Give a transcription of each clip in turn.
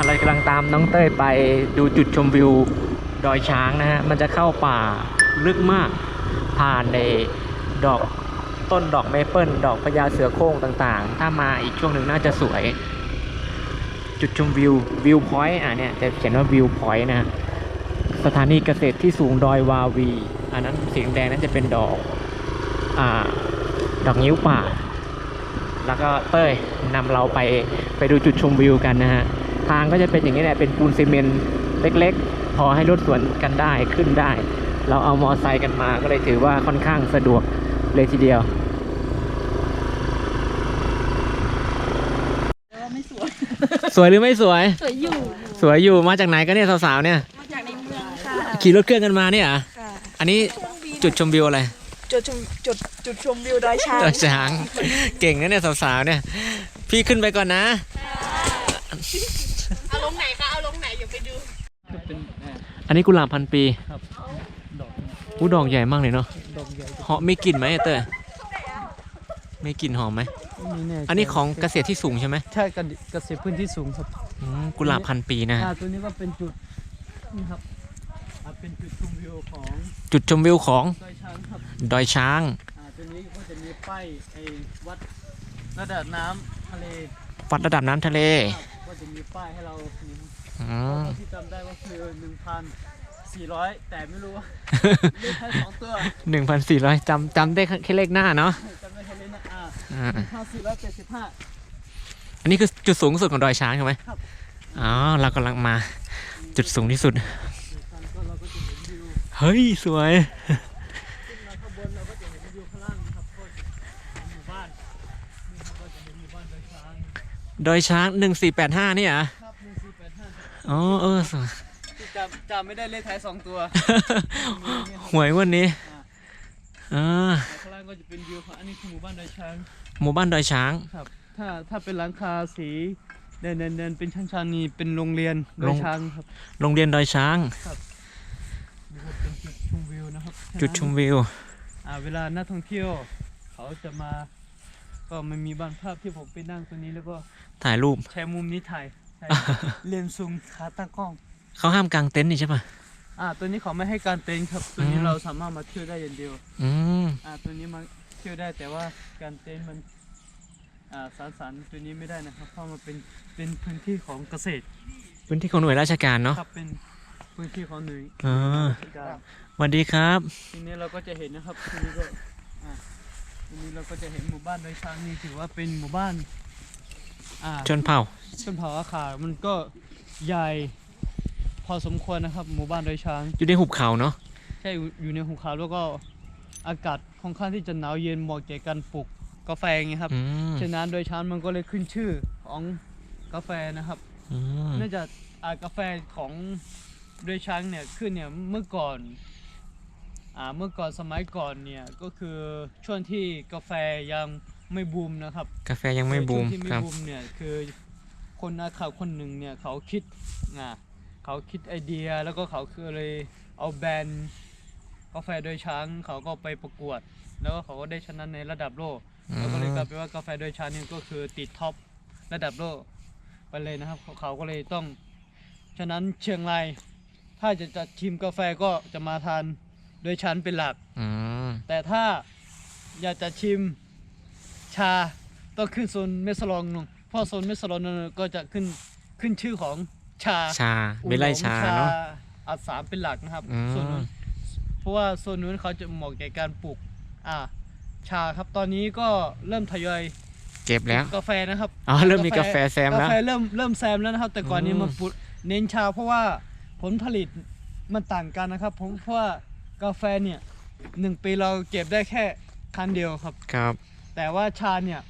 อะไรกำลังตามน้องเต้ยไปดูจุดชมวิวดอยช้างนะฮะ มันจะเข้าป่าลึกมาก ผ่านในดอกต้นดอกเมเปิลดอกพญาเสือโคร่งต่างๆ ถ้ามาอีกช่วงหนึ่งน่าจะสวย จุดชมวิววิวพอยต์อะเนี่ยจะเขียนว่าวิวพอยต์นะฮะสถานีเกษตรที่สูงดอยวาวี อันนั้นสีแดงนั้นจะเป็นดอกอ่าดอกนิ้วป่า แล้วก็เต้ยนำเราไปไปดูจุดชมวิวกันนะฮะ ทางก็จะเป็นอย่างนี้แหละเป็นปูนซีเมนต์เล็กๆ พอให้รถสวนกันได้ขึ้นได้ เราเอามอไซค์กันมาก็เลยถือว่าค่อนข้างสะดวกเลยทีเดียวแต่ว่าไม่สวยสวยหรือไม่สวย สวยอยู่ สวยอยู่มาจากไหนกันเนี่ยสาวๆเนี่ย มาจากในเมืองค่ะ ขี่รถเครื่องกันมาเนี่ยเหรอค่ะอันนี้จุดชมวิวอะไร จุดชมจุดจุดชมวิวดอยช้างดอยช้าง เก่งนะเนี่ยสาวๆเนี่ย พี่ขึ้นไปก่อนนะ เอาลงไหนคะเอาลงไหนอย่าไปดู อันนี้กุหลาบพันปีครับดอกอู้ดอกใหญ่มากเลยเนาะดอกใหญ่หอมมีกลิ่นไหมเต้ยมีกลิ่นหอมไหมไม่แน่ใจอันนี้ของเกษตรที่สูงใช่ไหมใช่กันเกษตรพื้นที่สูงครับอืมกุหลาบพันปีนะอ่าตัวนี้ก็เป็นจุดนี่ครับอ่าเป็นจุดชมวิวของจุดชมวิวของดอยช้างครับดอยช้างอ่าตัวนี้ก็จะมีป้ายไอ้วัดระดับน้ำทะเลวัดระดับน้ำทะเล ครับก็จะมีป้ายให้เราเห็น อืมเท่าที่จำได้ก็คือ1,400แต่ไม่รู้ว่าเลขแค่สองตัวหนึ่งพันสี่ร้อยจำจำได้แค่เลขหน้าเนาะจำได้แค่นี้นะอ่าอ่า1,475อันนี้คือจุดสูงสุดของดอยช้างใช่ไหมครับอ๋อเรากำลังมาจุดสูงที่สุดก็เราก็จะเห็นวิวเฮ้ย สวยขึ้นมาข้างบนเราก็จะเห็นวิวข้างล่างนะครับก็จะเห็นหมู่บ้านนี่ครับก็จะเห็นหมู่บ้านดอยช้างดอยช้างหนึ่งสี่แปดห้านี่เหรอะ อ๋อเออสวยที่จำจำไม่ได้เลขท้ายสองตัวหวยงวันนี้อ่าแต่ข้างล่างก็จะเป็นวิวของอันนี้คือหมู่บ้านดอยช้างหมู่บ้านดอยช้าง ครับ ถ้าถ้าเป็นหลังคาสีเดินเดินเดินเป็นช่างชางๆนี่เป็นโรงเรียนดอยช้างครับ โรงเรียนดอยช้างนี่ครับเป็นจุดชมวิวนะครับ จุดชมวิว อ่าเวลานักท่องเที่ยว เขาจะมา ก็มันมีบางภาพที่ผมไปนั่งตรงนี้แล้วก็ถ่ายรูปใช้มุมนี้ถ่ายใช้ เลนส์ซูมขาตั้งกล้องเขาห้ามกางเต็นท์นี่ใช่ปะอ่า ตัวนี้เขาไม่ให้การเต็นท์ครับ ตัวนี้อืมเราสามารถมาเที่ยวได้อย่างเดียว อืมอ่า ตัวนี้มาเที่ยวได้แต่ว่าการเต็นท์มัน อ่าสารสารตัวนี้ไม่ได้นะครับ เพราะมันเป็นเป็นพื้นที่ของเกษตร พื้นที่ของหน่วยราชการเนาะครับ เป็นพื้นที่ของหน่วยอ่าราชการสวัสดีครับ ทีนี้เราก็จะเห็นนะครับทีนี้ก็ อ่าทีนี้เราก็จะเห็นหมู่บ้านโดอยช้างนี่ถือว่าเป็นหมู่บ้าน อ่าชนเผ่า ชนเผ่าอาขามันก็ใหญ่พอสมควรนะครับ หมู่บ้านโดอยช้าง อยู่ในหุบเขาเนาะใช่อยู่อยู่ในหุบเขาแล้วก็อากาศค่อนข้างที่จะหนาวเย็นเหมาะแก่การปลูกกาแฟไงครับ อืมฉะนั้นโดยช้างมันก็เลยขึ้นชื่อของกาแฟนะครับ อืมเนื่องจากอ่ากาแฟของโดยช้างเนี่ยขึ้นเนี่ยเมื่อก่อนอ่าเมื่อก่อนสมัยก่อนเนี่ยก็คือช่วงที่กาแฟยัง ไม่บูมนะครับกาแฟยังไม่บูมช่วงที่ไม่ครับ บูมเนี่ยคือคนอาข่าวคนหนึ่งเนี่ยเขาคิดอ่าเขาคิดไอเดียแล้วก็เขาคือเลยเอาแบรนด์กาแฟโดยช้างเขาก็ไปประกวด แล้วก็เขาก็ได้ชนะในระดับโลกแล้วก็เลยกลายเป็นว่ากาแฟโดยช้างเนี่ยก็คือติดท็อประดับโลกไปเลยนะครับเขาเขาก็เลยต้องฉะนั้นเชียงรายถ้าจะจะชิมกาแฟก็จะมาทานโดยชั้นเป็นหลัก อืมแต่ถ้าอยากจะชิม ชาต้องขึ้นโซนเมสลองหนงเพราะโซนเมสลองนั่นก็จะขึ้นขึ้นชื่อของชาชาไม่ไล่ชาเนาะอัดสามเป็นหลักนะครับอืมโซนนู้นเพราะว่าโซนนู้นเขาจะเหมาะแก่การปลูกอ่าชาครับตอนนี้ก็เริ่มทยอยเก็บแล้วกาแฟนะครับอ๋อเริ่มมีกาแฟแซมแล้วกาแฟเริ่มเริ่มแซมแล้วนะครับ แต่ก่อนนี้อืมมันปลูกเน้นชาเพราะว่าผลผลิตมันต่างกันนะครับ ผมเพราะว่ากาแฟเนี่ยหนึ่งปีเราเก็บได้แค่ครั้งเดียวครับครับ แต่ว่าชาเนี่ย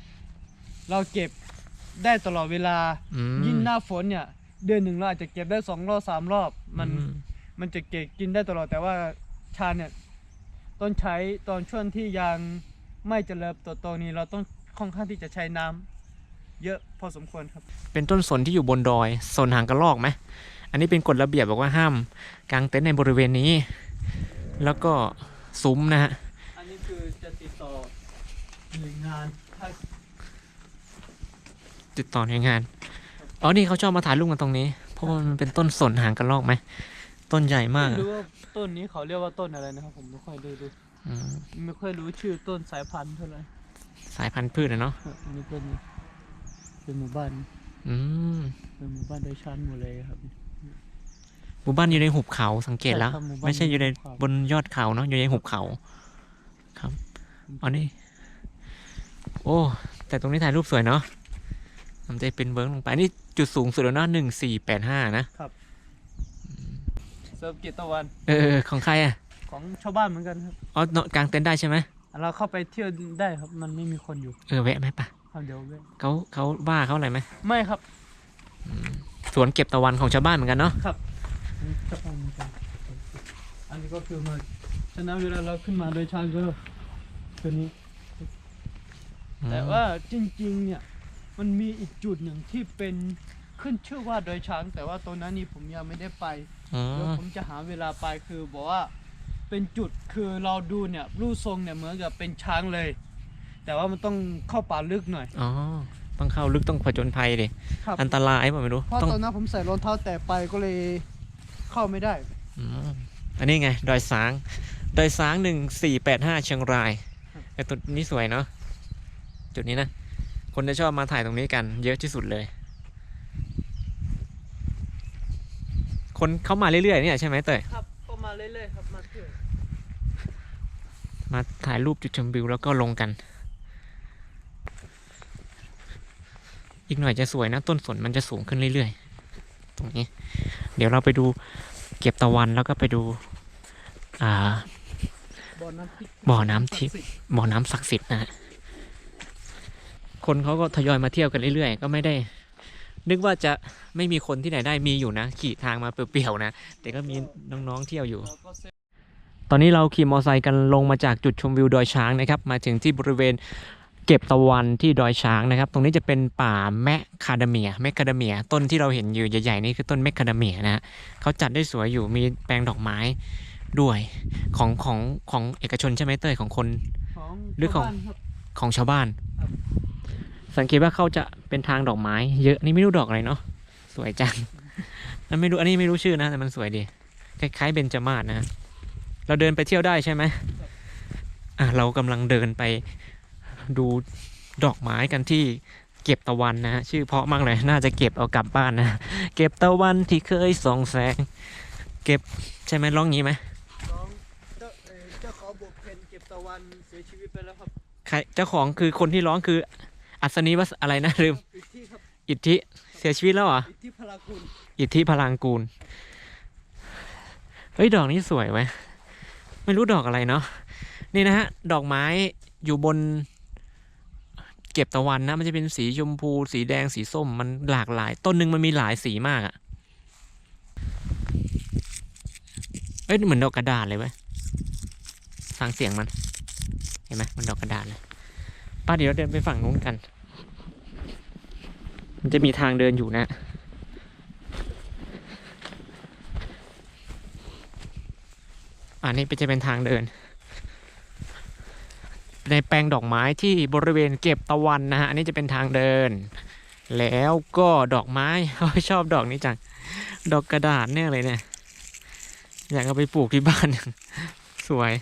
เราเก็บได้ตลอดเวลา อืม ยิ่งหน้าฝนเนี่ย เดือนหนึ่งเราอาจจะเก็บได้สองรอบสามรอบ มัน อืมันจะเก็บกินได้ตลอดแต่ว่าชาเนี่ยต้นใช้ตอนช่วงที่ยังไม่เจริญเติบโตนี้เราต้องค่อนข้างที่จะใช้น้ำเยอะพอสมควรครับ เป็นต้นสนที่อยู่บนดอยสนหางกระรอกไหมอันนี้เป็นกฎระเบียบบอกว่าห้ามกางเต็นท์ในบริเวณนี้ แล้วก็ซุ้มนะฮะ อันนี้คือจะติดต่อ หน่วยงานถ้าติดต่อในวยงาน อ๋อ นี่เขาชอบมาถ่ายรูปกันตรงนี้ เพราะว่ามันเป็นต้นสนหางกระรอกไหม ต้นใหญ่มากไม่อะรู้ว่าต้นนี้เขาเรียกว่าต้นอะไรนะครับ ผมไม่ค่อยได้ดูอืมไม่ค่อยรู้ชื่อต้นสายพันธุ์เท่าไหร่สายพันธุ์พืชอะเนาะ ครับอันนี้เป็นเป็นหมู่บ้านอืม เป็นหมู่บ้านโดยชั้นหมดเลยครับ หมู่บ้านอยู่ในหุบเขาสังเกตแล้ว ใช่ครับหมู่บ้านไม่ใช่อยู่ในอยู่ในหุบเขา บนยอดเขาเนาะอยู่ในหุบเขา ครับอันนี้ โอ้ แต่ตรงนี้ถ่ายรูปสวยเนาะมันจะเป็นเวิร์กลงไป นี่จุดสูงสุดแล้วเนาะหนึ่งสี่แปดห้านะเซิร์ฟกิตตะวัน เออ ของใครอะ ของชาวบ้านเหมือนกันครับ อ๋อนอนกลางเต็นท์ได้ใช่ไหม เราเข้าไปเที่ยวได้ครับ มันไม่มีคนอยู่ เออแวะไหมปะครับเดี๋ยวเว้ยเขาเขาว่าเขาอะไรไหม ไม่ครับ สวนเก็บตะวันของชาวบ้านเหมือนกันเนาะนี่ชาวบ้านเหมือนกันอันนี้ก็คือมา ฉะนั้นเวลาเราขึ้นมาโดยช้างก็ตัวนี้ แต่ว่าจริงๆเนี่ยมันมีอีกจุดหนึ่งที่เป็นขึ้นชื่อว่าโดอยช้าง แต่ว่าตรงนั้นนี่ผมยังไม่ได้ไปอ๋อเดี๋ยวผมจะหาเวลาไปคือบอกว่าเป็นจุดคือเราดูเนี่ยรูปทรงเนี่ยเหมือนกับเป็นช้างเลย แต่ว่ามันต้องเข้าป่าลึกหน่อยอ๋อต้องเข้าลึกต้องผจญภัยดิครับอันตรายป่ะไม่รู้เพราะต้องตอนนั้นผมใส่รองเท้าแตะไปก็เลยเข้าไม่ได้อืมอันนี้ไงดอยสางดอยสางหนึ่งสี่แปดห้าเชียงรายไอ้ตัวนี้สวยเนาะ จุดนี้นะ คนจะชอบมาถ่ายตรงนี้กัน เยอะที่สุดเลย คนเข้ามาเรื่อยๆเนี่ยใช่ไหมเตยครับก็มาเรื่อยๆครับมาเที่ยวมาถ่ายรูปจุดชมวิวแล้วก็ลงกัน อีกหน่อยจะสวยนะ ต้นสนมันจะสูงขึ้นเรื่อยๆ ตรงนี้ เดี๋ยวเราไปดูเก็บตะวันแล้วก็ไปดู อ่า บ่อน้ำทิพย์บ่อน้ำทิพย์บ่อน้ำศักดิ์สิทธิ์นะฮะ คนเขาก็ทยอยมาเที่ยวกันเรื่อยๆ ก็ไม่ได้ นึกว่าจะไม่มีคนที่ไหนได้มีอยู่นะ ขี่ทางมาเปลี่ยวๆนะ แต่ก็มีน้องๆเที่ยวอยู่ ตอนนี้เราขี่มอเตอร์ไซค์กันลงมาจากจุดชมวิวดอยช้างนะครับ มาถึงที่บริเวณเก็บตะวันที่ดอยช้างนะครับ ตรงนี้จะเป็นป่าแมคคาเดเมีย แมคคาเดเมีย ต้นที่เราเห็นอยู่ใหญ่ๆนี่คือต้นแมคคาเดเมียนะฮะเขาจัดได้สวยอยู่ มีแปลงดอกไม้ด้วยของของของเอกชนใช่ไหมเต้ยของคนของหรือของของชาวบ้าน สังเกตว่าเขาจะเป็นทางดอกไม้เยอะนี่ไม่รู้ดอกอะไรเนาะสวยจังนั่นไม่รู้อันนี้ไม่รู้ชื่อนะแต่มันสวยดีคล้ายๆเบญจมาศนะเราเดินไปเที่ยวได้ใช่ไหมอะเรากำลังเดินไปดูดอกไม้กันที่เก็บตะวันนะฮะชื่อเพราะมากเลย น่าจะเก็บเอากลับบ้านนะ เก็บตะวันที่เคยส่องแสง เก็บใช่ไหมร้องงี้ไหมน้องเจ้าเอ่อเจ้าของบทเพลงเก็บตะวันเสียชีวิตไปแล้วครับใครเจ้าของคือคนที่ร้องคือ อัศนีวัสอะไรนะลืมอีกที่ครับอิทธิเสียชีวิตแล้วเหรออีกที่พลากุลอิทธิพลังกูล เฮ้ย ดอกนี้สวยไหมไม่รู้ดอกอะไรเนาะ นี่นะฮะ ดอกไม้อยู่บน เก็บตะวันนะ มันจะเป็นสีชมพู สีแดง สีส้ม มันหลากหลาย ต้นหนึ่งมันมีหลายสีมากอะเอ้ย เหมือนดอกกระดาษเลยเว้ย ฟังเสียงมัน เห็นไหมมันดอกกระดาษเลย ป้าเดี๋ยวเราเดินไปฝั่งนู้นกัน มันจะมีทางเดินอยู่นะอันนี้เป็นจะเป็นทางเดิน ในแปลงดอกไม้ที่บริเวณเก็บตะวันนะฮะ อันนี้จะเป็นทางเดิน แล้วก็ดอกไม้ชอบดอกนี้จัง ดอกกระดาษเนี่ยเลยเนี่ย อยากเอาไปปลูกที่บ้าน สวย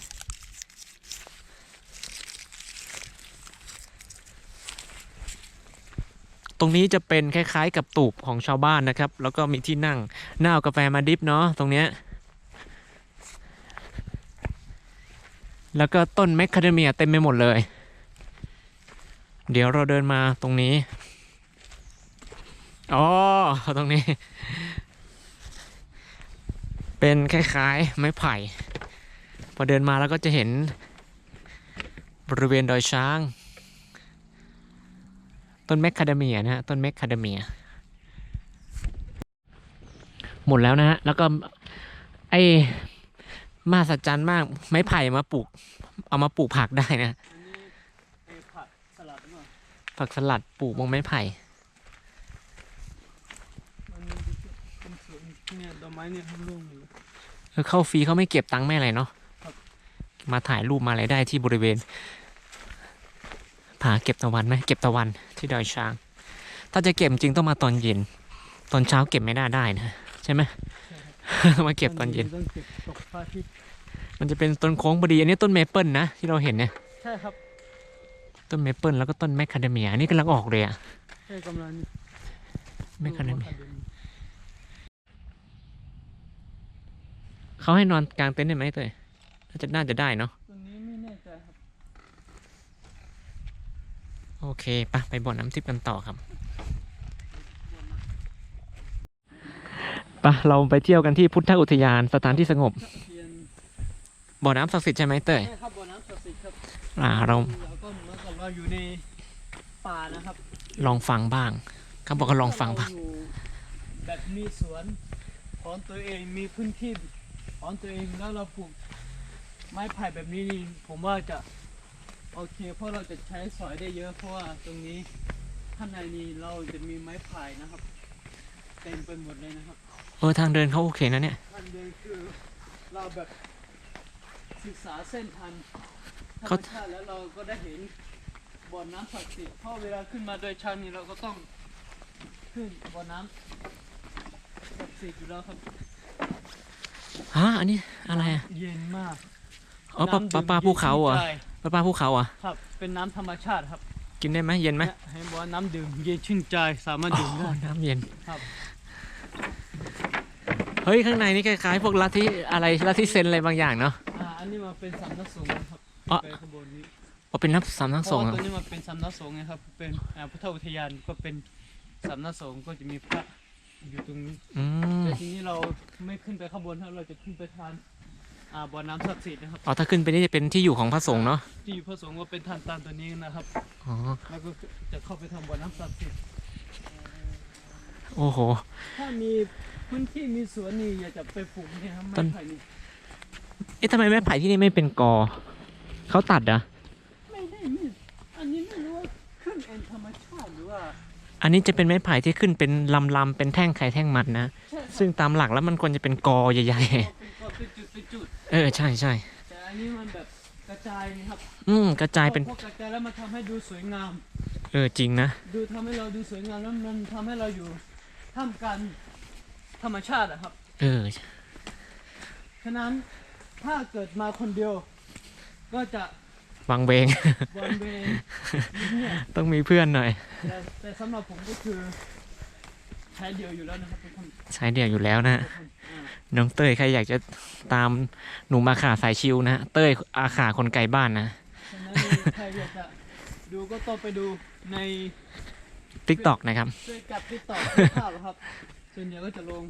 ตรงนี้จะเป็นคล้ายๆ กับตูบของชาวบ้านนะครับ แล้วก็มีที่นั่งหน้าเอากาแฟมาดิฟเนาะตรงเนี้ยแล้วก็ต้นแมคคาเดเมียเต็มไปหมดเลย เดี๋ยวเราเดินมาตรงนี้อ๋อตรงนี้ เป็นคล้ายๆ ไม้ไผ่ พอเดินมาแล้วก็จะเห็นบริเวณดอยช้าง ต้นแมคคาเดเมียนะฮะต้นแมคคาเดเมีย หมดแล้วนะฮะแล้วก็ไอมหัศจรรย์มากไม้ไผ่มาปลูก เอามาปลูกผักได้นะนนผักสลัดปลูกบนไม้ไผ่เข้าฟรีเขาไม่เก็บตังค์ไม่อะไรเนาะมาถ่ายรูปมาอะไรได้ที่บริเวณ ผาเก็บตะวันไหมเก็บตะวันที่ดอยช้าง ถ้าจะเก็บจริงต้องมาตอนเย็น ตอนเช้าเก็บไม่น่าได้นะใช่ไหมมาเก็บตอนเย็น ต้องเก็บตกพระอาทิตย์มันจะเป็นต้นโค้งพอดีอันนี้ต้นเมเปิลนะที่เราเห็นเนี่ยใช่ครับต้นเมเปิลแล้วก็ต้นแมคคาเดเมียอันนี่กำลังออกเลยอะใช่กำลังแมคคาเดเมียเขาให้นอนกลางเต็นท์ได้ไหมเตยน่าจะน่าจะได้เนาะ ตรงนี้ไม่แน่ใจครับ โอ เคปะไปบ่อน้ำทิพย์กันต่อครับปะเราไปเที่ยวกันที่พุทธอุทยานสถานที่สงบตะเคียนบ่อน้ำศักดิ์สิทธิ์ใช่ไหมเตยใช่ครับบ่อน้ำศักดิ์สิทธิ์ครับอ่าเราเราก็เหมือนกับเราอยู่ในป่านะครับ ลองฟังบ้างเขาบอกก็ลองฟังบ้างเรอยู่แบบมีสวนของตัวเองมีพื้นที่ของตัวเองแล้วเราปลูกไม้ไผ่แบบนี้นี่ผมว่าจะ โอเคเพราะเราจะใช้สอยได้เยอะเพราะว่าตรงนี้ข้างในนี้เราจะมีไม้ไผ่นะครับ เต็มไปหมดเลยนะครับเออทางเดินเขาโอเคนะเนี่ยท่านเดินคือเราแบบศึกษาเส้นทางธรรเขามชาติแล้วเราก็ได้เห็นบ่อน้ำศักดิ์สิทธิ์เพราะเวลาขึ้นมาโดยชันนี่เราก็ต้องขึ้นบ่อน้ำศักดิ์สิทธิ์อยู่แล้วครับฮะอันนี้อะไรอะเย็นมากอ๋อปลาน้ำปลาดื่มปลาภูเขาเหรอะย็นชื่นใจ ปลาปลาภูเขาเหรอะครับ เป็นน้ำธรรมชาติครับกินได้ไหมเย็นไหมเนี่ยให้บอกว่าน้ำดื่มเย็นชื่นใจสามารถอ๋ดื่มอได้ น้ำเย็นครับ เฮ้ยข้างในนี่คล้ายๆพวกลัทธิอะไรลัทธิเซนอะไรบางอย่างเนาะ อ่าอันนี้มาเป็นสำนักสงฆ์นะครับอ๋อไปข้างบนนี้อ๋อเป็นน้ำสำนักเพสราะงฆ์ว่าเหรตัวอนี้มันเป็นสำนักสงฆ์ไงครับ เป็นอ่าพุทธอุทยานก็เป็นสำนักสงฆ์ก็จะมีพระอยู่ตรงนี้ อืมแต่ทีนี้เราไม่ขึ้นไปข้างบนครับเราจะขึ้นไปทาน อ่าบ่อน้ำศักดิ์สิทธิ์นะครับอ๋อถ้าขึ้นไปนี่จะเป็นที่อยู่ของพระสงฆ์เนาะที่พระสงฆ์ก็เป็นทานตามตัวนี้นะครับอ๋อแล้วก็จะเข้าไปทำบ่อน้ำศักดิ์สิทธิ์โอ้โห ถ้ามีพื้นที่มีสวนนี่อยากจะไปปลูกนี่ครับต้ไม้น ไผ่นี่เอ๊ะทำไมไม้ไผ่ที่นี่ไม่เป็นกอเขาตัดเหรอะไม่ได้มีอันนี้ไม่รู้ว่าขึ้นเองธรรมชาติหรือว่าอันนี้จะเป็นไม้ไผ่ที่ขึ้นเป็นลำๆเป็นแท่งไข่แท่งมันนะ ใช่ครับซึ่งตามหลักแล้วมันควรจะเป็นกอใหญ่เอาเป็นกอเป็นจุดเป็นจุดๆ เออใช่ใช่แต่อันนี้มันแบบกระจายนะครับอืมกระจายเป็นพอกระจายแล้วมันทำให้ดูสวยงาม เออจริงนะ ดูทำให้เราดูสวยงามแล้วมันทำให้เราอยู่ท่ามกลางธรรมชาติอะครับ เออ ฉะนั้นถ้าเกิดมาคนเดียว ก็จะวังเวง วันเวงเงียบต้องมีเพื่อนหน่อยๆแต่แต่สำหรับผมก็คือ ใช้เดียวอยู่แล้วนะครับทุกคนใช้เดี่ยวอยู่แล้วนะทุกคนอ่าน้องเต้ยใครอยากจะตามหนุ่มอาขาสายชิวนะฮะเต้ยอาขาคนไกลบ้านนะฉะนั้นใครอยากจะดูก็ต้องไปดูในทิกตอกนะครับ ช่วยกับที่ต่อภาพครับ ส่วนใหญ่ก็จะลง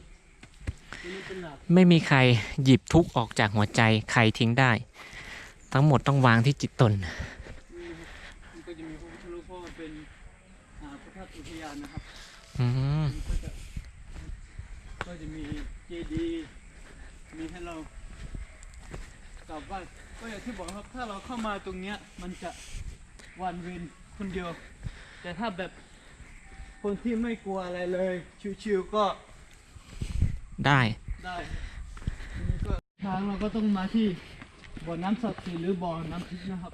ตรงนี้เป็นหลักไม่มีใครหยิบทุกข์ออกจากหัวใจใครทิ้งได้ ทั้งหมดต้องวางที่จิตตน นี่นะครับมันก็จะมีพระพุทธรูปเพราะมันเป็นอ่าพระธาตุอุทยานนะครับอืม มันก็จะ ก็จะมีเจดีย์มีให้เรากราบไหว้ก็อย่างที่บอกครับถ้าเราเข้ามาตรงเนี้ย มันจะวันเวนคนเดียว แต่ถ้าแบบคนที่ไม่กลัวอะไรเลย ชิวๆก็ได้ ได้ทีนี้ก็ทางเราก็ต้องมาที่บ่อน้ำศักดิ์สิทธิ์หรือบ่อน้ำทิพย์นะครับ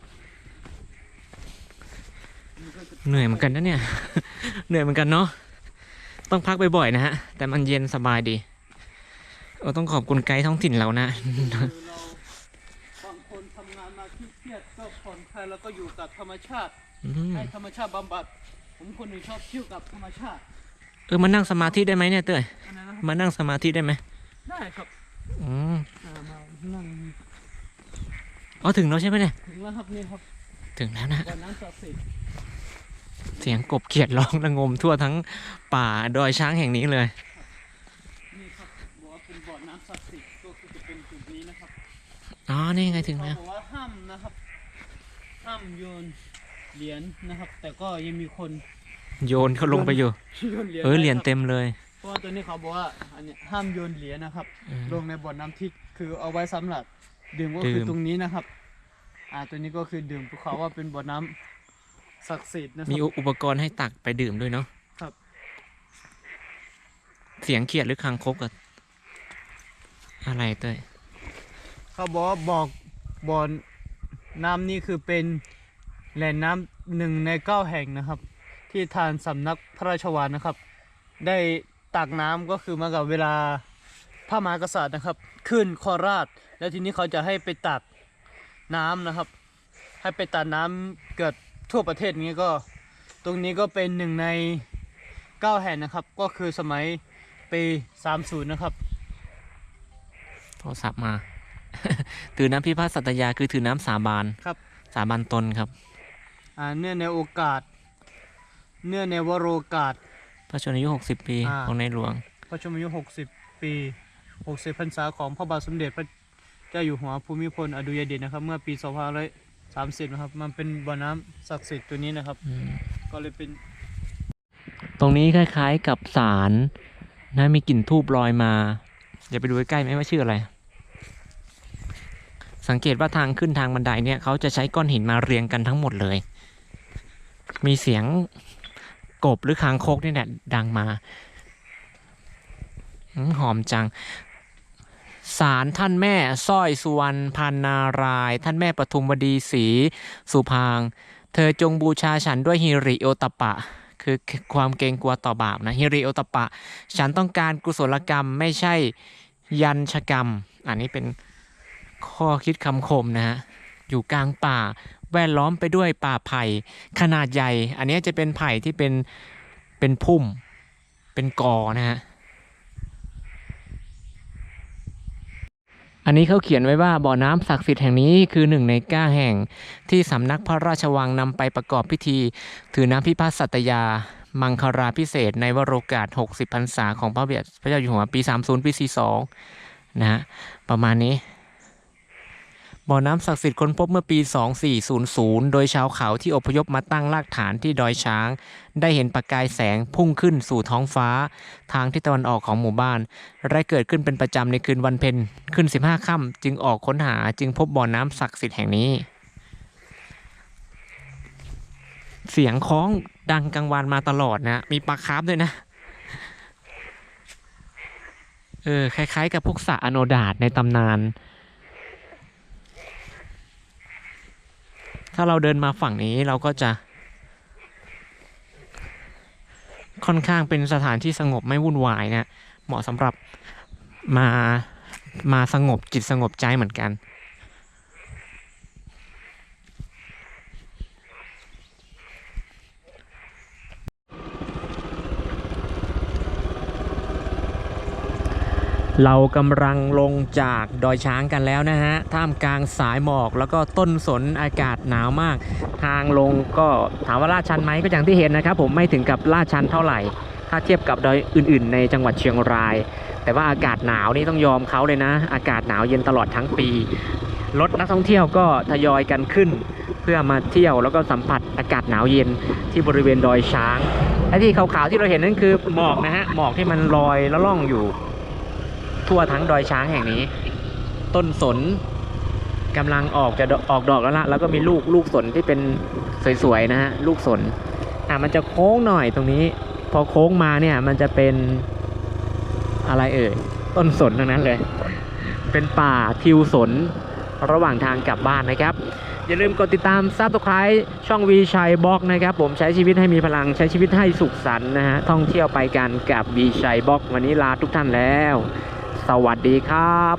มันก็จะเหนื่อยเหมือนกันนะเนี่ย เหนื่อยเหมือนกันเนาะ ต้องพักบ่อยๆนะฮะ แต่มันเย็นสบายดีโอ้ต้องขอบคุณไกด์ท้องถิ่นเรานะคือเราบางคนทำงานมาเครียดๆก็ผ่อนคลายแล้วก็อยู่กับธรรมชาติอืมให้ธรรมชาติบำบัด ผมคนหนึ่งชอบเที่ยวกับธรรมชาติ เออมานั่งสมาธิได้ไหมเนี่ยเต้ยอันนั้นนะครับมานั่งสมาธิได้ไหมได้ครับอืมอ่ามานั่งอ๋อถึงแล้วใช่ไหมเนี่ย ถึงแล้วครับนี่ครับ ถึงแล้วนะบ่อน้ำศักดิ์สิทธิ์ เสียงกบเขียดร้องระงมทั่วทั้งป่าดอยช้างแห่งนี้เลยนี่ครับบอกว่าเป็นบ่อน้ำศักดิ์สิทธิ์ก็คือจะเป็นจุดนี้นะครับอ๋อนี่ไงถึงเขาแล้วบอกว่าห้ามนะครับ ห้ามโยนเหรียญนะครับ แต่ก็ยังมีคนโยนเขาลงไปอยู่ โยนเหรียญเออเหรียญไว้คบเต็มเลย เพราะว่าตัวนี้เขาบอกว่าอันเนี้ยห้ามโยนเหรียญนะครับ อืม ลงในบ่อน้ำทิพย์คือเอาไว้สำหรับดื่มก็คือดื่ม ตรงนี้นะครับ อ่าตัวนี้ก็คือดื่มภูเขาว่าเป็นบ่อน้ำ ศักดิ์สิทธิ์นะคมีรับ อุปกรณ์ให้ตักไปดื่มด้วยเนาะครับ เสียงเขียดหรือคางคกอะอะไรเต้ยเขาบอกว่าบอกบ่อน้ำนี่คือเป็นแหล่งน้ำหนึ่งในเก้าแห่งนะครับ ที่ทางสำนักพระราชวังนะครับ ได้ตักน้ำก็คือเหมากับเวลาพระมหากษัตริย์นะครับ ขึ้นคอราช แล้วทีนี้เขาจะให้ไปตักน้ำนะครับ ให้ไปตักน้ำเกิด ทั่วประเทศนี้ก็ตรงนี้ก็เป็นหนึ่งในเก้าแห่งนะครับ ก็คือสมัยปี 30 นะครับ โทรศัพท์มา ถือน้ำพิพาทสัตยาคือถือน้ำสาบานครับ สาบานตนครับ อ่าเนื่องในโอกาส เนื่องในวโรกาส พระชนมายุ 60 ปีอ่า ของในหลวง พระชนมายุ 60 ปี 60พรรษาของพระบาทสมเด็จพระเจ้าอยู่หัวภูมิพลอดุลยเดชนะครับ เมื่อปี 2530นะครับ มันเป็นบ่อน้ำศักดิ์สิทธิ์ตัวนี้นะครับก็เลยเป็น ตรงนี้คล้ายๆกับสารนะมีกลิ่นทูบลอยมา เดี๋ยวไปดูใกล้ๆไหมว่าชื่ออะไร สังเกตว่าทางขึ้นทางบันไดเนี่ยเขาจะใช้ก้อนหินมาเรียงกันทั้งหมดเลย มีเสียงกบหรือคางคกนี่แหละดังมาอืมหอมจัง ศาลท่านแม่สร้อยสุวรรณพันนาราย ท่านแม่ปทุมวดีศรีสุพาง เธอจงบูชาฉันด้วยฮิริโอตปะ คือความเกรงกลัวต่อบาปนะฮิริโอตปปะ ฉันต้องการกุศลกรรมไม่ใช่ยันชกรรม อันนี้เป็นข้อคิดคำคมนะฮะ อยู่กลางป่าแวดล้อมไปด้วยป่าไผ่ขนาดใหญ่ อันนี้จะเป็นไผ่ที่เป็นเป็นพุ่มเป็นกอนะฮะ อันนี้เขาเขียนไว้ว่าบ่อน้ำศักดิ์สิทธิ์แห่งนี้คือหนึ่งในก้าแห่ง ที่สำนักพระราชวังนำไปประกอบพิธี ถือน้ำพิพัฒน์สัตยา มังคลาพิเศษ ในวโรกาส 60พรรษาของพระเบียดพระเจ้าอยู่หัวปี 30 ปี 42 นะฮะประมาณนี้ บ่อน้ำศักดิ์สิทธิ์ค้นพบเมื่อปี 2400 โดยชาวเขาที่อพยพมาตั้งรากฐานที่ดอยช้าง ได้เห็นประกายแสงพุ่งขึ้นสู่ท้องฟ้า ทางทิศตะวันออกของหมู่บ้าน และเกิดขึ้นเป็นประจำในคืนวันเพ็ญขึ้น 15 ค่ำจึงออกค้นหาจึงพบบ่อน้ำศักดิ์สิทธิ์แห่งนี้ เสียงคล้องดังกลางวันมาตลอดนะ มีปลาคาร์ฟด้วยนะเออคล้ายๆ กับพวกสระอโนดาตในตำนาน ถ้าเราเดินมาฝั่งนี้เราก็จะ ค่อนข้างเป็นสถานที่สงบไม่วุ่นวายนะ เหมาะสำหรับมามาสงบจิตสงบใจเหมือนกัน เรากำลังลงจากดอยช้างกันแล้วนะฮะ ท่ามกลางสายหมอกแล้วก็ต้นสนอากาศหนาวมาก ทางลงก็ถามว่าลาดชันไหมก็อย่างที่เห็นนะครับผมไม่ถึงกับลาดชันเท่าไหร่ ถ้าเทียบกับดอยอื่น ๆ ในจังหวัดเชียงราย แต่ว่าอากาศหนาวนี่ต้องยอมเขาเลยนะ อากาศหนาวเย็นตลอดทั้งปี รถนักท่องเที่ยวก็ทยอยกันขึ้น เพื่อมาเที่ยวแล้วก็สัมผัสอากาศหนาวเย็นที่บริเวณดอยช้าง และที่ขาวๆที่เราเห็นนั่นคือหมอกนะฮะ หมอกที่มันลอยล้วล่องอยู่ ทั่วทั้งดอยช้างแห่งนี้ ต้นสนกำลังออกจะออกดอกแล้วละแล้วก็มีลูกลูกสนที่เป็นสวยๆนะฮะลูกสนอะมันจะโค้งหน่อยตรงนี้ พอโค้งมาเนี่ยมันจะเป็นอะไรเอ่ยต้นสนทั้งนั้นเลย เป็นป่าทิวสนระหว่างทางกลับบ้านนะครับ อย่าลืมกดติดตามซับสไคร b e ช่องวีชัยบล็อกนะครับ ผมใช้ชีวิตให้มีพลังใช้ชีวิตให้สุขสันต์นะฮะท่องเที่ยวไปกันกับวีชัยบล็อก วันนี้ลาทุกท่านแล้ว สวัสดีครับ